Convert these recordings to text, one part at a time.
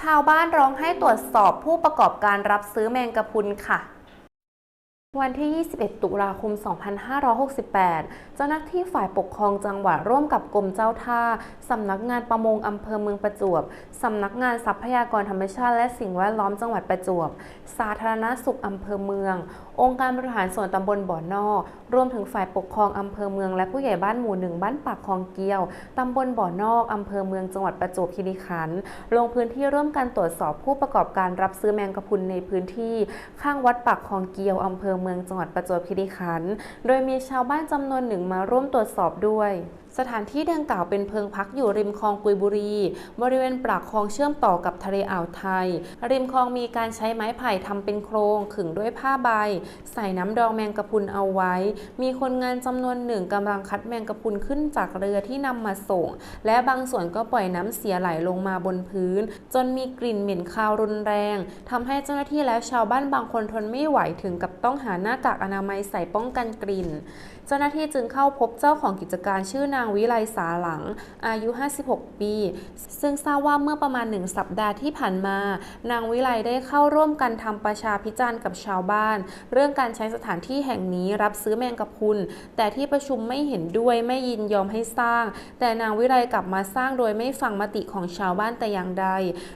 ชาวบ้านร้องให้ตรวจสอบผู้ประกอบการรับซื้อแมงกะพรุนค่ะ วันที่ 21 ตุลาคม 2568 เจ้าหน้าที่ฝ่ายปกครองจังหวัดร่วมกับกรมเจ้าท่า สำนักงานประมงอำเภอเมืองประจวบ สำนักงานทรัพยากรธรรมชาติและสิ่งแวดล้อมจังหวัดประจวบ สาธารณสุขอำเภอเมือง องค์การบริหารส่วนตำบลบ่อนอกรวมถึงฝ่ายปกครองอำเภอเมืองและผู้ใหญ่บ้านหมู่หนึ่งบ้านปากคลองเกียว ตำบลบ่อนอกอำเภอเมืองจังหวัดประจวบคีรีขันธ์ ลงพื้นที่ร่วมกันตรวจสอบผู้ประกอบการรับซื้อแมงกะพรุนในพื้นที่ ข้างวัดปากคลองเกียวอำเภอเมืองจังหวัดประจวบคีรีขันธ์ โดยมีชาวบ้านจำนวนหนึ่งมาร่วมตรวจสอบด้วย สถานที่ดังกล่าวเป็นเพิงพักอยู่ริมคลองกุยบุรี บริเวณปากคลองเชื่อมต่อกับทะเลอ่าวไทย ริมคลองมีการใช้ไม้ไผ่ทำเป็นโครงขึงด้วยผ้าใบ ใส่น้ำดองแมงกะพรุนเอาไว้ มีคนงานจำนวนหนึ่งกำลังคัดแมงกะพรุนขึ้นจากเรือที่นำมาส่ง และบางส่วนก็ปล่อยน้ำเสียไหลลงมาบนพื้น จนมีกลิ่นเหม็นคาวรุนแรงทำให้เจ้าหน้าที่และชาวบ้านบางคนทนไม่ไหวถึงกับต้องหาหน้ากากอนามัยใส่ป้องกันกลิ่น เจ้าหน้าที่จึงเข้าพบเจ้าของกิจการชื่อนางางวิไลสาหลัง อายุ 56 ปี ซึ่งทราบว่าเมื่อประมาณหนึ่งสัปดาห์ที่ผ่านมา นางวิไลได้เข้าร่วมกันทำประชาพิจารณ์กับชาวบ้าน เรื่องการใช้สถานที่แห่งนี้รับซื้อแมงกะพรุนแต่ที่ประชุมไม่เห็นด้วยไม่ยินยอมให้สร้าง แต่นางวิไลกลับมาสร้างโดยไม่ฟังมติของชาวบ้านแต่อย่างใด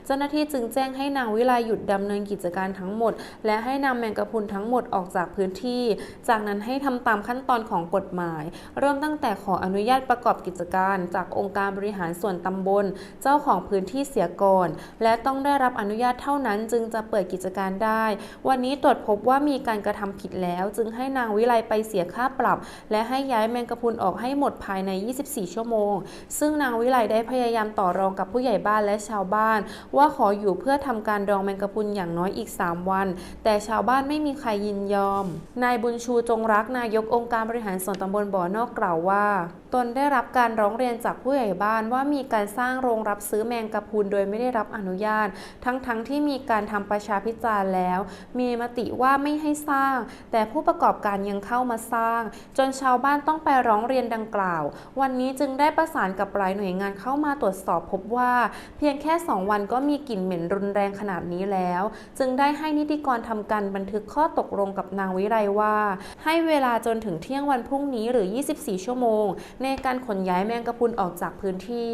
เจ้าหน้าที่จึงแจ้งให้นางวิไลหยุดดำเนินกิจการทั้งหมด และให้นำแมงกะพรุนทั้งหมดออกจากพื้นที่ จากนั้นให้ทำตามขั้นตอนของกฎหมาย เริ่มตั้งแต่ขออนุญาตประกอบกิจการจากองค์การบริหารส่วนตำบล เจ้าของพื้นที่เสียก่อน และต้องได้รับอนุญาตเท่านั้นจึงจะเปิดกิจการได้ วันนี้ตรวจพบว่ามีการกระทำผิดแล้ว จึงให้นางวิไลไปเสียค่าปรับ และให้ย้ายแมงกะพุนออกให้หมดภายใน 24 ชั่วโมง ซึ่งนางวิไลได้พยายามต่อรองกับผู้ใหญ่บ้านและชาวบ้าน ว่าขออยู่เพื่อทำการดองแมงกะพุนอย่างน้อยอีก 3 วัน แต่ชาวบ้านไม่มีใครยินยอม นายบุญชูจงรักนายกองค์การบริหารส่วนตำบลบ่อนอกกล่าวว่า ตนได้รับการร้องเรียนจากผู้ใหญ่บ้านว่ามีการสร้างโรงรับซื้อแมงกะพรุนโดยไม่ได้รับอนุญาต ทั้งๆทที่มีการทำประชาพิจารณ์แล้ว มีมติว่าไม่ให้สร้าง แต่ผู้ประกอบการยังเข้ามาสร้าง จนชาวบ้านต้องไปร้องเรียนดังกล่าว วันนี้จึงได้ประสานกับหลายหน่วยงานเข้ามาตรวจสอบพบว่า เพียงแค่ 2 วันก็มีกลิ่นเหม็นรุนแรงขนาดนี้แล้ว จึงได้ให้นิติกรทำการบันทึกข้อตกลงกับนางวิไรว่า ให้เวลาจนถึงเที่ยงวันพรุ่งนี้หรือ 24 ชั่วโมง ในการการขนย้ายแมงกะพรุนออกจากพื้นที่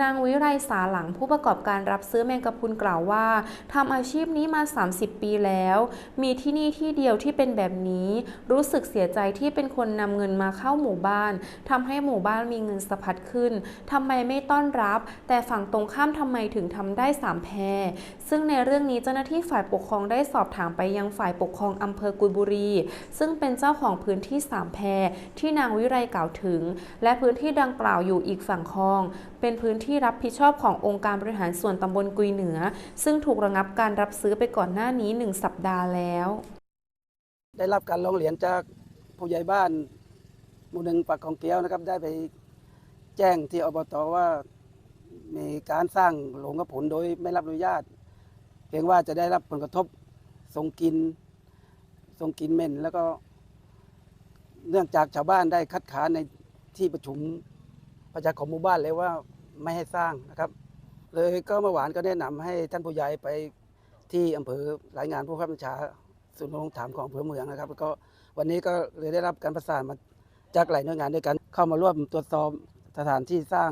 นางวิไรสาหลังผู้ประกอบการรับซื้อแมงกะพรุนกล่าวว่าทำอาชีพนี้มา 30 ปีแล้ว มีที่นี่ที่เดียวที่เป็นแบบนี้ รู้สึกเสียใจที่เป็นคนนำเงินมาเข้าหมู่บ้านทำให้หมู่บ้านมีเงินสะพัดขึ้นทำไมไม่ต้อนรับ แต่ฝั่งตรงข้ามทำไมถึงทำได้สามแพรซึ่งในเรื่องนี้เจ้าหน้าที่ฝ่ายปกครองได้สอบถามไปยังฝ่ายปกครองอำเภอกุยบุรี ซึ่งเป็นเจ้าของพื้นที่สามแพรที่นางวิไรกล่าวถึง และพื้นื้นที่ดังกล่าวอยู่อีกฝั่งคลอง เป็นพื้นที่รับผิดชอบขององค์การบริหารส่วนตำบลกุยเหนือ ซึ่งถูกระงับการรับซื้อไปก่อนหน้านี้หนึ่งสัปดาห์แล้ว ได้รับการร้องเรียนจากผู้ใหญ่บ้านหมู่หนึ่งปากของเกี้ยวนะครับ ได้ไปแจ้งที่อบตว่ามีการสร้างโรงกระผลโดยไม่รับอนุญาตเพียงว่าจะได้รับผลกระทบส่งกินส่งกินเหม็นแล้วก็เนื่องจากชาวบ้านได้คัดค้านใน ที่ประชุมประชาของหมู่บ้านเลยว่าไม่ให้สร้างนะครับ เลยก็เมื่อวานก็แนะนำให้ท่านผู้ใหญ่ไปที่อำเภอรายงานผู้ข้าบัญชาศูนย์ดำรงธรรมของอำเภอเมืองนะครับแล้วก็วันนี้ก็เลยได้รับการประสานมาจากหลายหน่วยงานด้วยกันเข้ามาร่วมตรวจสอบสถานที่สร้าง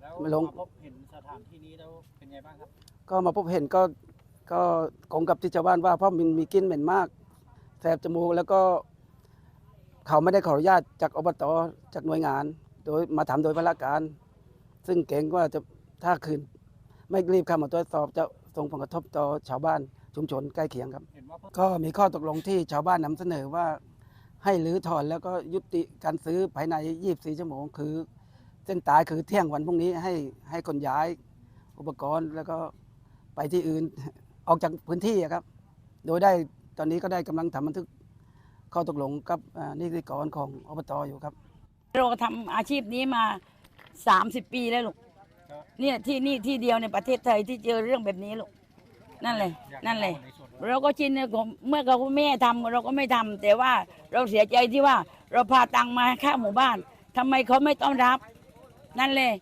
แล้วไม่ลงมาพบเห็นสถานที่นี้แล้วเป็นไงบ้างครับ ก็มาพบเห็นก็ก็คงกับที่ชาวบ้านว่าเพราะมันมีกลิ่นเหม็นมากแสบจมูกแล้วก็ เขาไม่ได้ขออนุญาตจากอบตจากหน่วยงาน โดยมาทำโดยพละการ ซึ่งเกรงว่าจะถ้าคืนไม่รีบเข้ามาตรวจสอบจะส่งผลกระทบต่อชาวบ้านชุมชนใกล้เคียงครับ ก็มีข้อตกลงที่ชาวบ้านนำเสนอว่า ให้รื้อถอนแล้วก็ยุติการซื้อภายใน 24 ชั่วโมง คือ เส้นตายคือเที่ยงวันพรุ่งนี้ให้ให้คนย้ายอุปกรณ์แล้วก็ไปที่อื่นออกจากพื้นที่ครับ โดยได้ตอนนี้ก็ได้กำลังทำบันทึก ข้อตกลงกับอ่านิติกรของอบตอยู่ครับ เราทำอาชีพนี้มาสามสิบปีแล้วลูกเนี่ยที่นี่ที่เดียวในประเทศไทยที่เจอเรื่องแบบนี้ลูกนั่นเลยนั่นเลย เราก็ชินนะผมเมื่อเขาแม่ทำเราก็ไม่ทำแต่ว่าเราเสียใจที่ว่าเราพาตังมาค่าหมู่บ้านทำไมเขาไม่ต้อนรับ นั่นเลย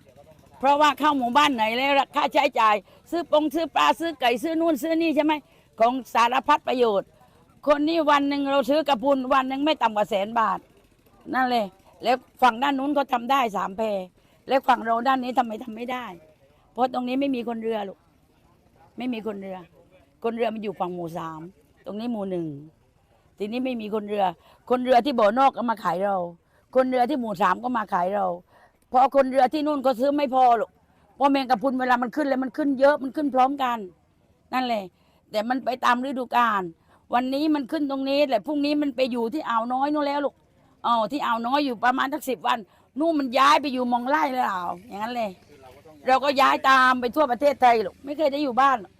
เพราะว่าเข้าหมู่บ้านไหนแล้วค่าใช้จ่าย ซื้อปงซื้อปลาซื้อไก่ซื้อนู่นซื้อนี่ใช่ไหมของสารพัดประโยชน์ คนนี้วันหนึ่งเราซื้อกระพุนวันหนึ่งไม่ต่ำกว่าแสนบาท นั่นเลย แล้วฝั่งด้านนู้นเขาทำได้สามแพแล้วฝั่งเราด้านนี้ทำไมทำไม่ได้ เพราะตรงนี้ไม่มีคนเรือลูกไม่มีคนเรือ คนเรือมันอยู่ฝั่งหมู่สามตรงนี้หมู่หนึ่งทีนี้ไม่มีคนเรือ คนเรือที่บ่อนอกก็มาขายเรา คนเรือที่หมู่สามก็มาขายเราพอคนเรือที่นู่นก็ซื้อไม่พอหรอกเพราะแมงกะพุนเวลามันขึ้นแล้วมันขึ้นเยอะมันขึ้นพร้อมกัน นั่นแหละแต่มันไปตามฤดูกาล วันนี้มันขึ้นตรงนี้แหละพรุ่งนี้มันไปอยู่ที่อ่าวน้อยนู่นแล้วลูกอ๋อที่อ่าวน้อยอยู่ประมาณสักสิบวัน นู่นมันย้ายไปอยู่มองไล่แล้วอย่างนั้นเลย เราก็ย้ายตามไปทั่วประเทศไทยลูกไม่เคยได้อยู่บ้านหรอก